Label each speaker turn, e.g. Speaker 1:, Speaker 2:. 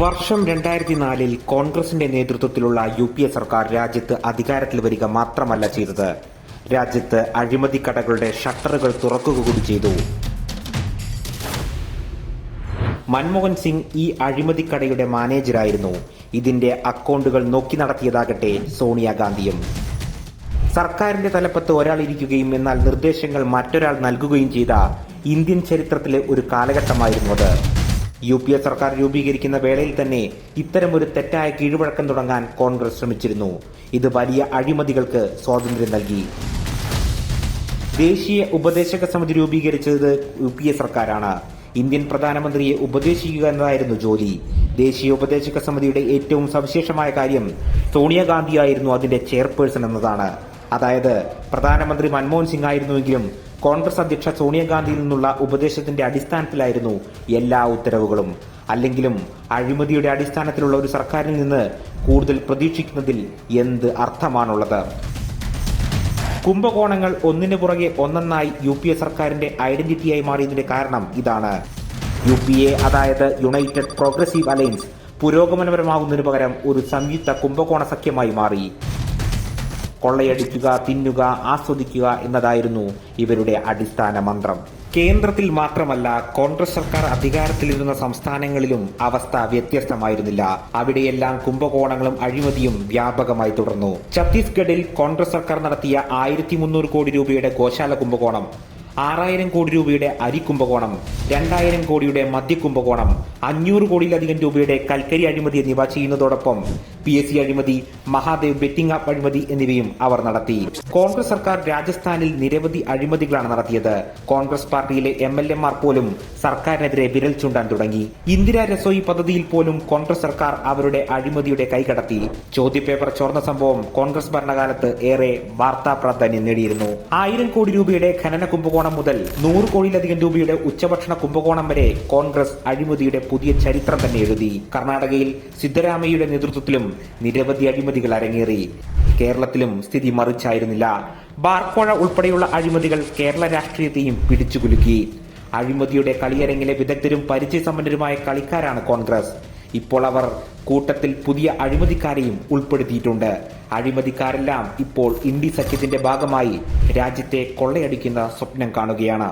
Speaker 1: വർഷം രണ്ടായിരത്തി നാലിൽ കോൺഗ്രസിന്റെ നേതൃത്വത്തിലുള്ള യു പി എ സർക്കാർ രാജ്യത്ത് അധികാരത്തിൽ വരിക മാത്രമല്ല ചെയ്തത്. രാജ്യത്ത് അഴിമതി കടകളുടെ ഷട്ടറുകൾ തുറക്കുക കൂടി ചെയ്തു. മൻമോഹൻ സിംഗ് ഈ അഴിമതി കടയുടെ മാനേജരായിരുന്നു. ഇതിന്റെ അക്കൗണ്ടുകൾ നോക്കി നടത്തിയതാകട്ടെ സോണിയാഗാന്ധിയും സർക്കാരിന്റെ തലപ്പത്ത് ഒരാൾ ഇരിക്കുകയും എന്നാൽ നിർദ്ദേശങ്ങൾ മറ്റൊരാൾ നൽകുകയും ചെയ്ത ഇന്ത്യൻ ചരിത്രത്തിലെ ഒരു കാലഘട്ടമായിരുന്നു അത്. യു പി എ സർക്കാർ രൂപീകരിക്കുന്ന വേളയിൽ തന്നെ ഇത്തരമൊരു തെറ്റായ കീഴ്വഴക്കം തുടങ്ങാൻ കോൺഗ്രസ് ശ്രമിച്ചിരുന്നു. ഇത് വലിയ അഴിമതികൾക്ക് സ്വാതന്ത്ര്യം നൽകി. ദേശീയ ഉപദേശക സമിതി രൂപീകരിച്ചത് യു പി എ സർക്കാരാണ്. ഇന്ത്യൻ പ്രധാനമന്ത്രിയെ ഉപദേശിക്കുക എന്നതായിരുന്നു ജോലി. ദേശീയ ഉപദേശക സമിതിയുടെ ഏറ്റവും സവിശേഷമായ കാര്യം സോണിയാഗാന്ധിയായിരുന്നു അതിന്റെ ചെയർപേഴ്സൺ എന്നതാണ്. അതായത് പ്രധാനമന്ത്രി മൻമോഹൻ സിംഗ് ആയിരുന്നുവെങ്കിലും കോൺഗ്രസ് അധ്യക്ഷ സോണിയാഗാന്ധിയിൽ നിന്നുള്ള ഉപദേശത്തിന്റെ അടിസ്ഥാനത്തിലായിരുന്നു എല്ലാ ഉത്തരവുകളും. അല്ലെങ്കിലും അഴിമതിയുടെ അടിസ്ഥാനത്തിലുള്ള ഒരു സർക്കാരിൽ നിന്ന് കൂടുതൽ പ്രതീക്ഷിക്കുന്നതിൽ എന്ത് അർത്ഥമാണുള്ളത്? കുംഭകോണങ്ങൾ ഒന്നിനു പുറകെ ഒന്നൊന്നായി യു പി എ സർക്കാരിന്റെ ഐഡന്റിറ്റിയായി മാറിയതിന്റെ കാരണം ഇതാണ്. യു പി എ അതായത് യുണൈറ്റഡ് പ്രോഗ്രസീവ് അലയൻസ് പുരോഗമനപരമാകുന്നതിനു പകരം ഒരു സംയുക്ത കുംഭകോണ സഖ്യമായി മാറി. കൊള്ളയടിക്കുക തിന്നുക ആസ്വദിക്കുക എന്നതായിരുന്നു ഇവരുടെ അടിസ്ഥാന മന്ത്രം. കേന്ദ്രത്തിൽ മാത്രമല്ല കോൺഗ്രസ് സർക്കാർ അധികാരത്തിലിരുന്ന സംസ്ഥാനങ്ങളിലും അവസ്ഥ വ്യത്യസ്തമായിരുന്നില്ല. അവിടെയെല്ലാം കുംഭകോണങ്ങളും അഴിമതിയും വ്യാപകമായി തുടർന്നു. ഛത്തീസ്ഗഡിൽ കോൺഗ്രസ് സർക്കാർ നടത്തിയ ആയിരത്തി മുന്നൂറ് കോടി രൂപയുടെ ഗോശാല കുംഭകോണം ആറായിരം കോടി രൂപയുടെ അരി കുംഭകോണം രണ്ടായിരം കോടിയുടെ മദ്യ കുംഭകോണം അഞ്ഞൂറ് കോടിയിലധികം രൂപയുടെ കൽക്കരി അഴിമതി എന്നിവ ചെയ്യുന്നതോടൊപ്പം പി എസ് സി അഴിമതി മഹാദേവ് ബെറ്റിംഗ് ആപ്പ് അഴിമതി എന്നിവയും അവർ നടത്തി. കോൺഗ്രസ് സർക്കാർ രാജസ്ഥാനിൽ നിരവധി അഴിമതികളാണ് നടത്തിയത്. കോൺഗ്രസ് പാർട്ടിയിലെ എം എൽ എമാർ പോലും സർക്കാരിനെതിരെ വിരൽ ചൂണ്ടാൻ തുടങ്ങി. ഇന്ദിരാ രസോയി പദ്ധതിയിൽ പോലും കോൺഗ്രസ് സർക്കാർ അവരുടെ അഴിമതിയുടെ കൈകടത്തി ചോദ്യപേപ്പർ ചോർന്ന സംഭവം കോൺഗ്രസ് ഭരണകാലത്ത് ഏറെ വാർത്താ പ്രാധാന്യം നേടിയിരുന്നു. ആയിരം കോടി രൂപയുടെ ഖനന കുംഭകോണം മുതൽ നൂറ് കോടിയിലധികം രൂപയുടെ ഉച്ചഭക്ഷണ കുംഭകോണം വരെ കോൺഗ്രസ് അഴിമതിയുടെ പുതിയ ചരിത്രം തന്നെ എഴുതി. കർണാടകയിൽ സിദ്ധരാമയ്യയുടെ നേതൃത്വത്തിലും നിരവധി അഴിമതികൾ അരങ്ങേറി. കേരളത്തിലും സ്ഥിതി മറിച്ചായിരുന്നില്ല. ബാർക്കോഴ ഉൾപ്പെടെയുള്ള അഴിമതികൾ കേരള രാഷ്ട്രീയത്തെയും പിടിച്ചുകുലുക്കി. അഴിമതിയുടെ കളിയരങ്ങിലെ വിദഗ്ധരും പരിചയസമ്പന്നരുമായ കളിക്കാരാണ് കോൺഗ്രസ്. ഇപ്പോൾ അവർ കൂട്ടത്തിൽ പുതിയ അഴിമതിക്കാരെയും ഉൾപ്പെടുത്തിയിട്ടുണ്ട്. അഴിമതിക്കാരെല്ലാം ഇപ്പോൾ ഇന്ത്യ സഖ്യത്തിന്റെ ഭാഗമായി രാജ്യത്തെ കൊള്ളയടിക്കുന്ന സ്വപ്നം കാണുകയാണ്.